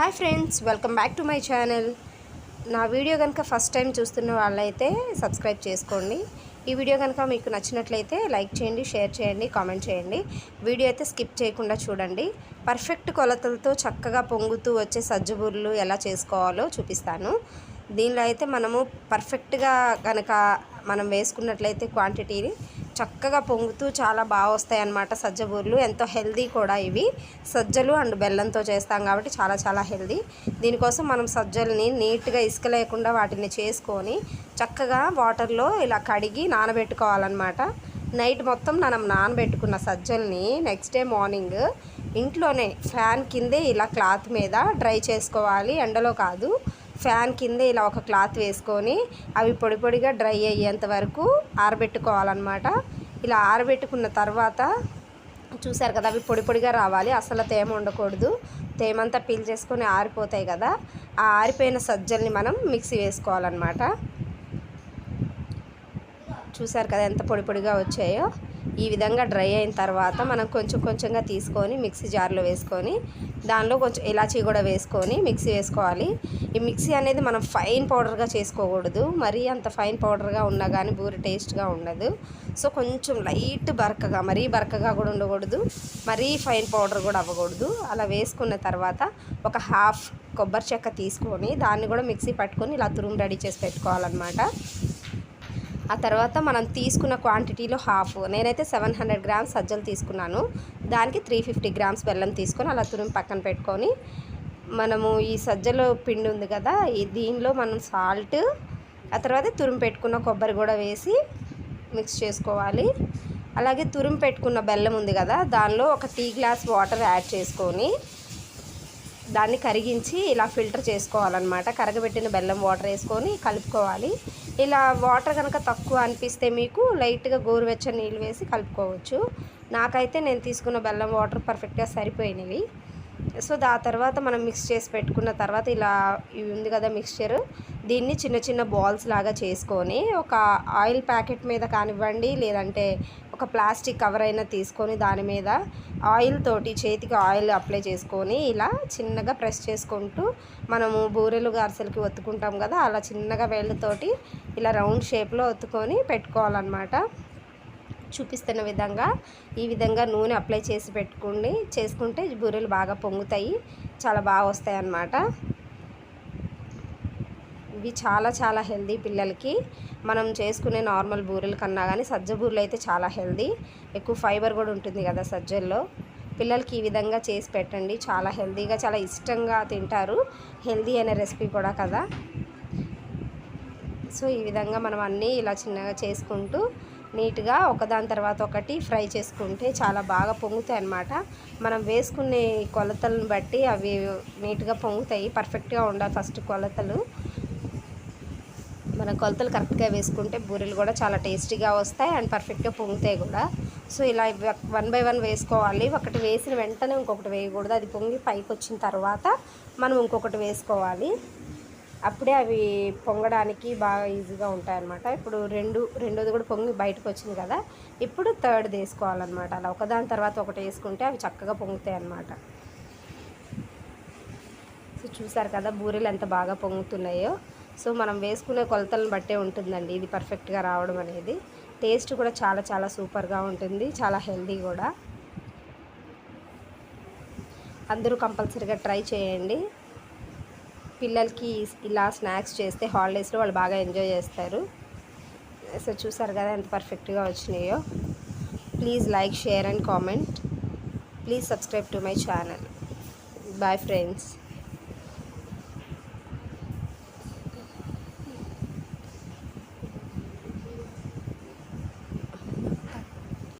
Hi friends welcome back to my channel. నా video కనుక first time చూస్తున్న వాళ్ళైతే సబ్స్క్రైబ్ చేసుకోండి. ఈ వీడియో కనుక మీకు నచ్చినట్లయితే లైక్ చేయండి షేర్ చేయండి కామెంట్ చేయండి. వీడియో అయితే స్కిప్ చేయకుండా చూడండి. పర్ఫెక్ట్ కొలతలతో చక్కగా పొంగుతూ వచ్చే సజ్జబూర్లు ఎలా చేసుకోవాలో చూపిస్తాను. దీనిలో అయితే మనము పర్ఫెక్ట్గా కనుక మనం వేసుకున్నట్లయితే క్వాంటిటీని చక్కగా పొంగుతూ చాలా బాగా వస్తాయి అన్నమాట సజ్జబూర్లు ఎంతో హెల్దీ కూడా ఇవి. సజ్జలు అండ్ బెల్లంతో చేస్తాం కాబట్టి చాలా చాలా హెల్దీ. దీనికోసం మనం సజ్జల్ని నీట్గా ఇసుక లేకుండా వాటిని చేసుకొని చక్కగా వాటర్లో ఇలా కడిగి నానబెట్టుకోవాలన్నమాట. నైట్ మొత్తం మనం నానబెట్టుకున్న సజ్జల్ని నెక్స్ట్ డే మార్నింగ్ ఇంట్లోనే ఫ్యాన్ కిందే ఇలా క్లాత్ మీద డ్రై చేసుకోవాలి. ఎండలో కాదు. ఫ్యాన్ కింద ఇలా ఒక క్లాత్ వేసుకొని అవి పొడి పొడిగా డ్రై అయ్యేంత వరకు ఆరబెట్టుకోవాలన్నమాట. ఇలా ఆరబెట్టుకున్న తర్వాత చూసారు కదా అవి పొడి పొడిగా రావాలి. అసలు తేమ ఉండకూడదు. తేమంతా పీల్ చేసుకొని ఆరిపోతాయి కదా ఆ ఆరిపోయిన సజ్జల్ని మనం మిక్సీ వేసుకోవాలన్నమాట. చూసారు కదా ఎంత పొడి పొడిగా వచ్చాయో. ఈ విధంగా డ్రై అయిన తర్వాత మనం కొంచెం కొంచెంగా తీసుకొని మిక్సీ జార్లో వేసుకొని దానిలో కొంచెం ఇలాచీ కూడా వేసుకొని మిక్సీ వేసుకోవాలి. ఈ మిక్సీ అనేది మనం ఫైన్ పౌడర్గా చేసుకోకూడదు. మరీ అంత ఫైన్ పౌడర్గా ఉన్నా కానీ బూరి టేస్ట్గా ఉండదు. సో కొంచెం లైట్ బరకగా మరీ బరకగా కూడా ఉండకూడదు. మరీ ఫైన్ పౌడర్ కూడా అవ్వకూడదు. అలా వేసుకున్న తర్వాత ఒక హాఫ్ కొబ్బరి చెక్క తీసుకొని దాన్ని కూడా మిక్సీ పట్టుకొని ఇలా తురుము రెడీ చేసి పెట్టుకోవాలన్నమాట. ఆ తర్వాత మనం తీసుకున్న క్వాంటిటీలో హాఫ్. నేనైతే సెవెన్ హండ్రెడ్ గ్రామ్స్ సజ్జలు తీసుకున్నాను. దానికి త్రీ ఫిఫ్టీ గ్రామ్స్ బెల్లం తీసుకొని అలా తురిమి పక్కన పెట్టుకొని మనము ఈ సజ్జలో పిండి ఉంది కదా ఈ దీనిలో మనం సాల్ట్ ఆ తర్వాత తురిమి పెట్టుకున్న కొబ్బరి కూడా వేసి మిక్స్ చేసుకోవాలి. అలాగే తురిమి పెట్టుకున్న బెల్లం ఉంది కదా దానిలో ఒక టీ గ్లాస్ వాటర్ యాడ్ చేసుకొని దాన్ని కరిగించి ఇలా ఫిల్టర్ చేసుకోవాలన్నమాట. కరగబెట్టిన బెల్లం వాటర్ వేసుకొని కలుపుకోవాలి. ఇలా వాటర్ కనుక తక్కువ అనిపిస్తే మీకు లైట్గా గోరువెచ్చని నీళ్ళు వేసి కలుపుకోవచ్చు. నాకైతే నేను తీసుకున్న బెల్లం వాటర్ పర్ఫెక్ట్గా సరిపోయినవి. సో దా తర్వాత మనం మిక్స్ చేసి పెట్టుకున్న తర్వాత ఇలా ఇవి ఉంది కదా మిక్స్చర్ దీన్ని చిన్న చిన్న బాల్స్ లాగా చేసుకొని ఒక ఆయిల్ ప్యాకెట్ మీద కానివ్వండి లేదంటే ఒక ప్లాస్టిక్ కవర్ అయినా తీసుకొని దాని మీద ఆయిల్ తోటి చేతికి ఆయిల్ అప్లై చేసుకొని ఇలా చిన్నగా ప్రెస్ చేసుకుంటూ మనము బూరెలు గార్సెలకి ఒత్తుకుంటాం కదా అలా చిన్నగా వేళ్ళతోటి ఇలా రౌండ్ షేప్లో ఒత్తుకొని పెట్టుకోవాలన్నమాట. చూపిస్తున్న విధంగా ఈ విధంగా నూనె అప్లై చేసి పెట్టుకోండి. చేసుకుంటే బూరెలు బాగా పొంగుతాయి చాలా బాగా వస్తాయి అన్నమాట ఇవి చాలా చాలా హెల్దీ పిల్లలకి. మనం చేసుకునే నార్మల్ బూరెల కన్నా కానీ సజ్జ బూరెలు అయితే చాలా హెల్దీ. ఎక్కువ ఫైబర్ కూడా ఉంటుంది కదా సజ్జల్లో. పిల్లలకి ఈ విధంగా చేసి పెట్టండి. చాలా హెల్దీగా చాలా ఇష్టంగా తింటారు. హెల్దీ అనే రెసిపీ కూడా కదా. సో ఈ విధంగా మనం అన్నీ ఇలా చిన్నగా చేసుకుంటూ నీట్గా ఒకదాని తర్వాత ఒకటి ఫ్రై చేసుకుంటే చాలా బాగా పొంగుతాయి అన్నమాట. మనం వేసుకునే కొలతలను బట్టి అవి నీట్గా పొంగుతాయి. పర్ఫెక్ట్గా ఉండాలి ఫస్ట్ కొలతలు. మన కొలతలు కరెక్ట్గా వేసుకుంటే బూరెలు కూడా చాలా టేస్టీగా వస్తాయి అండ్ పర్ఫెక్ట్గా పొంగుతాయి కూడా. సో ఇలా వన్ బై వన్ వేసుకోవాలి. ఒకటి వేసిన వెంటనే ఇంకొకటి వేయకూడదు. అది పొంగి పైకి వచ్చిన తర్వాత మనం ఇంకొకటి వేసుకోవాలి. అప్పుడే అవి పొంగడానికి బాగా ఈజీగా ఉంటాయన్నమాట. ఇప్పుడు రెండు రెండోది కూడా పొంగి బయటకు వచ్చింది కదా. ఇప్పుడు థర్డ్ వేసుకోవాలన్నమాట. అలా ఒకదాని తర్వాత ఒకటి వేసుకుంటే అవి చక్కగా పొంగుతాయి అన్నమాట. సో చూసారు కదా బూరెలు ఎంత బాగా పొంగుతున్నాయో. సో మనం వేసుకునే కొలతలను బట్టే ఉంటుందండి ఇది పర్ఫెక్ట్గా రావడం అనేది. టేస్ట్ కూడా చాలా చాలా సూపర్గా ఉంటుంది చాలా హెల్దీ కూడా. అందరూ కంపల్సరీగా ట్రై చేయండి. పిల్లలకి ఇలా స్నాక్స్ చేస్తే హాలిడేస్లో వాళ్ళు బాగా ఎంజాయ్ చేస్తారు. సో చూసారు కదా ఎంత పర్ఫెక్ట్గా వచ్చినాయో. Please like share and comment please subscribe to my channel bye friends